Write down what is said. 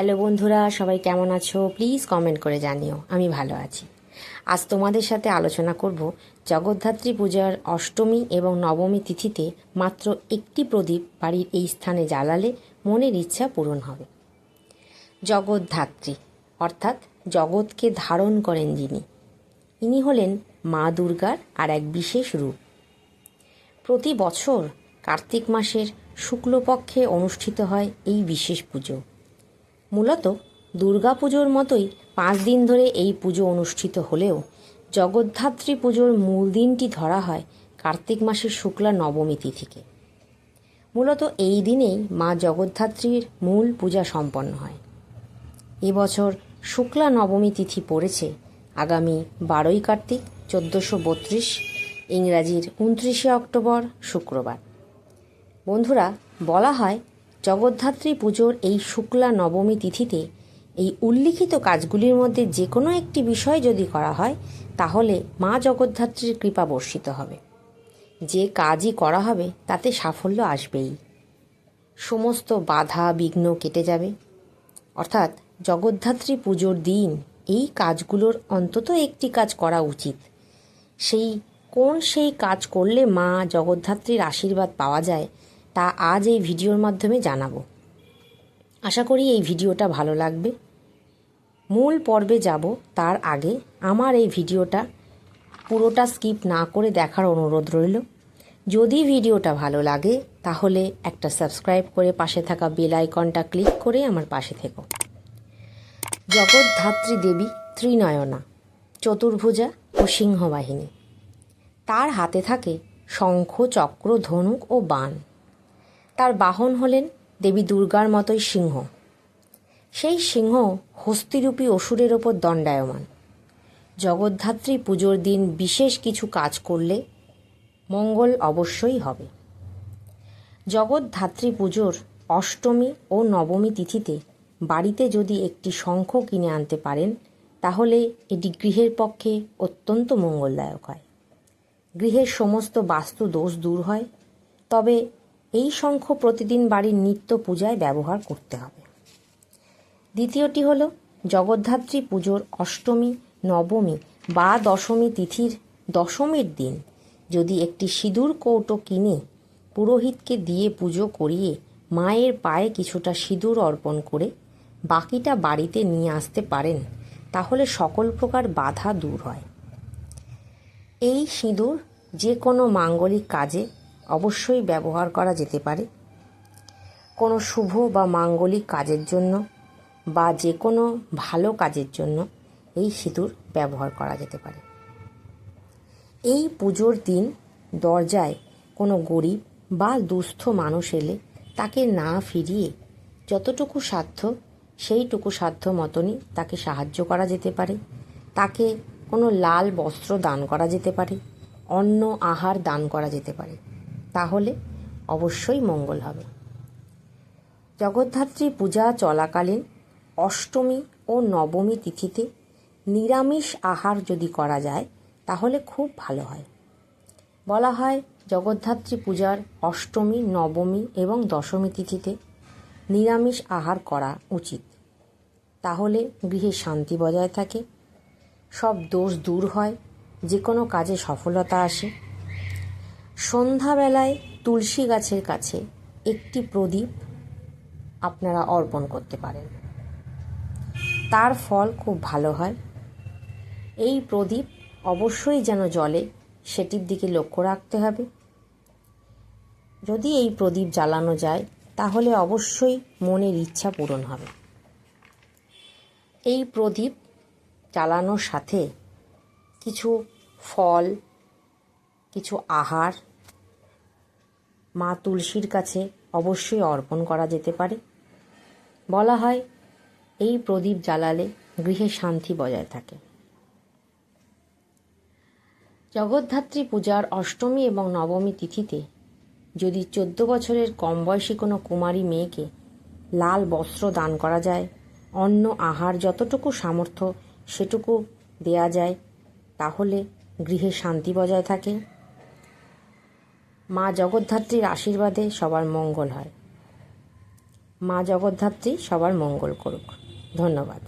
Hello বন্ধুরা, সবাই কেমন আছো? প্লিজ কমেন্ট করে জানিও, আমি ভালো আছি। আজ তোমাদের সাথে আলোচনা করব জগদ্ধাত্রী পূজার অষ্টমী এবং নবমী তিথিতে মাত্র একটি প্রদীপ বাড়ির এই স্থানে জ্বালালে মনের ইচ্ছা পূরণ হবে। জগদ্ধাত্রী, অর্থাৎ জগৎকে ধারণ করেন যিনি। ইনি হলেন মা দুর্গার আর এক বিশেষ রূপ। প্রতি বছর কার্তিক মাসের শুক্লপক্ষে অনুষ্ঠিত হয় এই বিশেষ পুজো। মূলত দুর্গাপুজোর মতোই পাঁচ দিন ধরে এই পুজো অনুষ্ঠিত হলেও জগদ্ধাত্রী পুজোর মূল দিনটি ধরা হয় কার্তিক মাসের শুক্লা নবমী তিথিকে। মূলত এই দিনেই মা জগদ্ধাত্রীর মূল পূজা সম্পন্ন হয়। এবছর শুক্লা নবমী তিথি পড়েছে আগামী বারোই কার্তিক চোদ্দোশো বত্রিশ, ইংরাজির উনত্রিশে অক্টোবর, শুক্রবার। বন্ধুরা, বলা হয় জগদ্ধাত্রী পুজোর এই শুক্লা নবমী তিথিতে এই উল্লিখিত কাজগুলির মধ্যে যে কোনো একটি বিষয় যদি করা হয়, তাহলে মা জগদ্ধাত্রীর কৃপা বর্ষিত হবে। যে কাজই করা হবে, তাতে সাফল্য আসবেই। সমস্ত বাধা বিঘ্ন কেটে যাবে। অর্থাৎ জগদ্ধাত্রী পুজোর দিন এই কাজগুলোর অন্তত একটি কাজ করা উচিত। সেই কোন সেই কাজ করলে মা জগদ্ধাত্রীর আশীর্বাদ পাওয়া যায় তা আজ এই ভিডিওর মাধ্যমে জানাব। আশা করি এই ভিডিওটা ভালো লাগবে। মূল পর্বে যাব, তার আগে আমার এই ভিডিওটা পুরোটা স্কিপ না করে দেখার অনুরোধ রইল। যদি ভিডিওটা ভালো লাগে, তাহলে একটা সাবস্ক্রাইব করে পাশে থাকা বেল আইকনটা ক্লিক করে আমার পাশে থেকো। জগদ্ধাত্রী দেবী ত্রিনয়না, চতুর্ভুজা ও সিংহবাহিনী। তার হাতে থাকে শঙ্খ, চক্র, ধনুক ও বাণ। তার বাহন হলেন দেবী দুর্গার মতোই সিংহ। সেই সিংহ হস্তিরূপী অসুরের ওপর দণ্ডায়মান। জগদ্ধাত্রী পুজোর দিন বিশেষ কিছু কাজ করলে মঙ্গল অবশ্যই হবে। জগদ্ধাত্রী পুজোর অষ্টমী ও নবমী তিথিতে বাড়িতে যদি একটি শঙ্খ কিনে আনতে পারেন, তাহলে এটি গৃহের পক্ষে অত্যন্ত মঙ্গলদায়ক হয়। গৃহের সমস্ত বাস্তু দোষ দূর হয়, তবে এই শঙ্খ প্রতিদিন বাড়ির নিত্য পূজায় ব্যবহার করতে হবে। দ্বিতীয়টি হল, জগদ্ধাত্রী পুজোর অষ্টমী, নবমী বা দশমী তিথির দশমীর দিন যদি একটি সিঁদুর কৌটো কিনে পুরোহিতকে দিয়ে পুজো করিয়ে মায়ের পায়ে কিছুটা সিঁদুর অর্পণ করে বাকিটা বাড়িতে নিয়ে আসতে পারেন, তাহলে সকল প্রকার বাধা দূর হয়। এই সিঁদুর যে কোনো মাঙ্গলিক কাজে অবশ্যই ব্যবহার করা যেতে পারে। কোনো শুভ বা মাঙ্গলিক কাজের জন্য বা যে কোনো ভালো কাজের জন্য এই সিঁদুর ব্যবহার করা যেতে পারে। এই পুজোর দিন দরজায় কোনো গরিব বা দুস্থ মানুষ এলে তাকে না ফিরিয়ে যতটুকু সাধ্য সেইটুকু সাধ্য মতনই তাকে সাহায্য করা যেতে পারে। তাকে কোনো লাল বস্ত্র দান করা যেতে পারে, অন্ন আহার দান করা যেতে পারে। তাহলে অবশ্যই মঙ্গল হবে। জগদ্ধাত্রী পূজা চলাকালীন অষ্টমী ও নবমী তিথিতে নিরামিষ আহার যদি করা যায়, তাহলে খুব ভালো হয়। বলা হয় জগদ্ধাত্রী পূজার অষ্টমী, নবমী এবং দশমী তিথিতে নিরামিষ আহার করা উচিত। তাহলে গৃহে শান্তি বজায় থাকে, সব দোষ দূর হয় যে কোনো কাজে সফলতা আসে। সন্ধ্যাবেলায় তুলসী গাছের কাছে একটি প্রদীপ আপনারা অর্পণ করতে পারেন। তার ফল খুব ভালো হয়। এই প্রদীপ অবশ্যই যেন জলে সেটির দিকে লক্ষ্য রাখতে হবে। যদি এই প্রদীপ জ্বালানো যায়, তাহলে অবশ্যই মনের ইচ্ছা পূরণ হবে। এই প্রদীপ জ্বালানোর সাথে কিছু ফল, কিছু আহার মা তুলসীর কাছে অবশ্যই অর্পণ করা যেতে পারে। বলা হয়, এই প্রদীপ জ্বালালে গৃহে শান্তি বজায় থাকে। জগদ্ধাত্রী পূজার অষ্টমী এবং নবমী তিথিতে যদি চোদ্দ বছরের কম বয়সী কোনো কুমারী মেয়েকে লাল বস্ত্র দান করা যায় অন্য আহার যতটুকু সামর্থ্য সেটুকু দেয়া যায়, তাহলে গৃহে শান্তি বজায় থাকে। মা জগদ্ধাত্রীর আশীর্বাদে সবার মঙ্গল হয়। মা জগদ্ধাত্রী সবার মঙ্গল করুক। ধন্যবাদ।